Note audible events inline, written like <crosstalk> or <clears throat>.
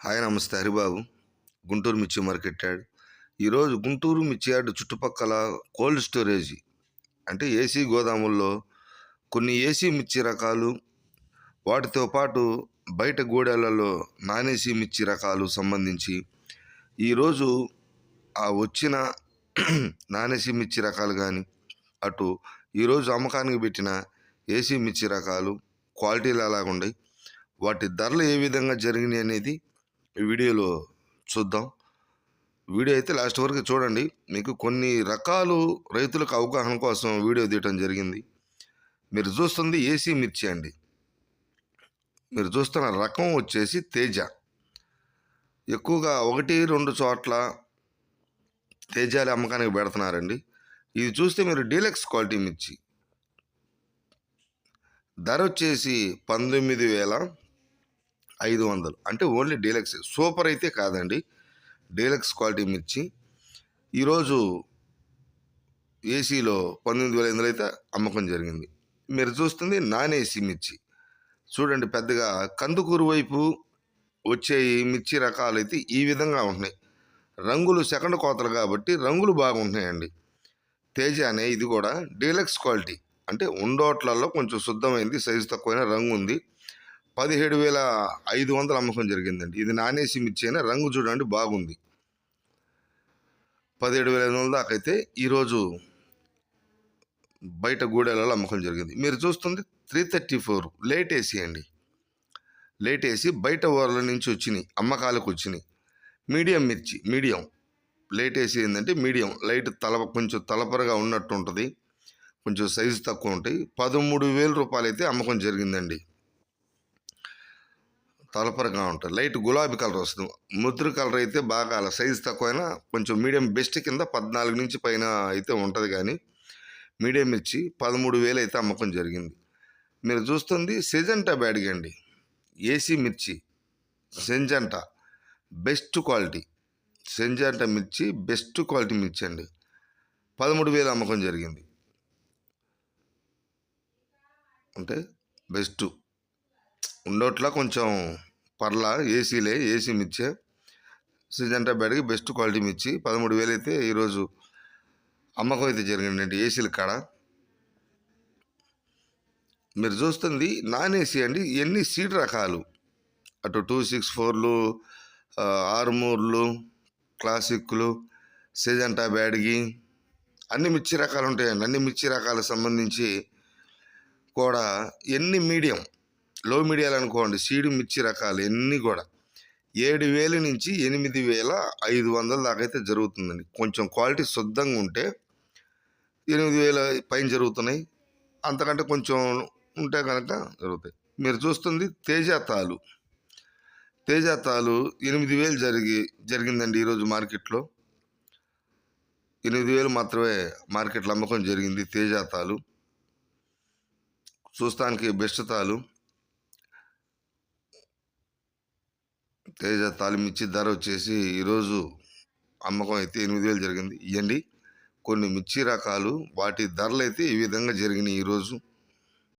Hi నమస్తే హరిబాబు. గుంటూరు మిర్చి market yard. ఈరోజు గుంటూరు మిర్చి యార్డ్ చుట్టుపక్కల కోల్డ్ స్టోరేజ్ అంటే ఏసీ గోదాముల్లో కొన్ని ఏసీ మిర్చి రకాలు వాటితో పాటు బయట గోడలలో నాన్ ఏసీ మిర్చి రకాలు సంబంధించి ఈరోజు ఆ వచ్చిన <clears throat> నాన్ ఏసీ మిర్చి రకాలు కానీ అటు ఈరోజు అమ్మకానికి పెట్టిన ఏసీ మిర్చి రకాలు క్వాలిటీలు అలాగుండయి. వాటి ధరలు ఏ విధంగా జరిగినాయి అనేది వీడియోలో చూద్దాం. వీడియో అయితే లాస్ట్ వరకు చూడండి. మీకు కొన్ని రకాలు రైతులకు అవగాహన కోసం వీడియో తీయటం జరిగింది. మీరు చూస్తుంది ఏసీ మిర్చి అండి. మీరు చూస్తున్న రకం వచ్చేసి తేజ. ఎక్కువగా ఒకటి రెండు చోట్ల తేజాలు అమ్మకానికి పెడుతున్నారండి. ఇది చూస్తే మీరు డీలక్స్ క్వాలిటీ మిర్చి. ధర వచ్చేసి పంతొమ్మిది వేల ఐదు వందలు. అంటే ఓన్లీ డీలక్స్. సూపర్ అయితే కాదండి. డీలక్స్ క్వాలిటీ మిర్చి. ఈరోజు ఏసీలో పంతొమ్మిది వేల ఎనిమిది అయితే అమ్మకం జరిగింది. మీరు చూస్తుంది నాన్ ఏసీ మిర్చి. చూడండి పెద్దగా కందుకూరు వైపు వచ్చే మిర్చి రకాలు అయితే ఈ విధంగా ఉంటున్నాయి. రంగులు సెకండ్ కోతలు కాబట్టి రంగులు బాగుంటున్నాయండి. తేజ అనే ఇది కూడా డీలక్స్ క్వాలిటీ. అంటే ఉండోట్లలో కొంచెం శుద్ధమైంది సైజు తక్కువైన రంగు ఉంది. పదిహేడు వేల ఐదు వందలు అమ్మకం జరిగిందండి. ఇది నానేసి మిర్చి రంగు చూడండి బాగుంది. పదిహేడు వేల ఐదు వందల దాకా అయితే ఈరోజు బయట గూడెలలో అమ్మకం జరిగింది. మీరు చూస్తుంది three thirty four late AC అండి. లేట్ వేసి బయట ఊర్ల నుంచి వచ్చినాయి అమ్మకాలకు వచ్చినాయి. మీడియం మిర్చి మీడియం. లేట్ వేసి ఏంటంటే మీడియం. లైట్ తల కొంచెం తలపరగా ఉన్నట్టు ఉంటుంది. కొంచెం సైజు తక్కువ ఉంటాయి. పదమూడు వేల రూపాయలు అయితే అమ్మకం జరిగిందండి. తలపరగా ఉంటుంది లైట్ గులాబీ కలర్ వస్తుంది. ముద్ర కలర్ అయితే బాగా అలా సైజ్ తక్కువైనా కొంచెం మీడియం బెస్ట్ కింద పద్నాలుగు నుంచి పైన అయితే ఉంటుంది కానీ మీడియం మిర్చి పదమూడు వేలు అయితే అమ్మకం జరిగింది. మీరు చూస్తుంది సెజంటా బ్యాడ్గా అండి ఏసీ మిర్చి సెంజంటా బెస్ట్ క్వాలిటీ. సెంజంటా మిర్చి బెస్ట్ క్వాలిటీ మిర్చి అండి. పదమూడు వేలు అమ్మకం జరిగింది. అంటే బెస్ట్. ఉండేట్లా కొంచెం పర్లా ఏసీలే ఏసీ మిర్చే. సిజంటా బ్యాడ్కి బెస్ట్ క్వాలిటీ మిర్చి. పదమూడు వేలు అయితే ఈరోజు అమ్మకం అయితే జరిగిందండి ఏసీల కాడ. మీరు చూస్తుంది నాన్ ఏసీ అండి ఎన్ని సీట్ రకాలు. అటు టూ సిక్స్ ఫోర్లు ఆరుమూర్లు క్లాసిక్లు సిజంటా బ్యాడ్గి అన్ని మిర్చి రకాలు ఉంటాయండి. అన్ని మిర్చి రకాలకు సంబంధించి కూడా ఎన్ని మీడియం లో మీడియాలు అనుకోండి సీడు మిర్చి రకాలు ఎన్ని కూడా ఏడు వేలు నుంచి ఎనిమిది వేల ఐదు వందల దాకా అయితే జరుగుతుందండి. కొంచెం క్వాలిటీ శుద్ధంగా ఉంటే ఎనిమిది వేల పైన జరుగుతున్నాయి. అంతకంటే కొంచెం ఉంటే కనుక జరుగుతాయి. మీరు చూస్తుంది తేజాతాలు తేజాతాలు ఎనిమిది వేలు జరిగి జరిగిందండి ఈరోజు మార్కెట్లో. ఎనిమిది వేలు మాత్రమే మార్కెట్లో అమ్మకం జరిగింది తేజాతాలు చూస్తానికి బెస్ట్ తాలు. తేజ తాలిమిచ్చి ధర వచ్చేసి ఈరోజు అమ్మకం అయితే ఎనిమిది వేలు జరిగింది. ఇవ్వండి కొన్ని మిర్చి రకాలు వాటి ధరలు అయితే ఈ విధంగా జరిగినాయి ఈరోజు.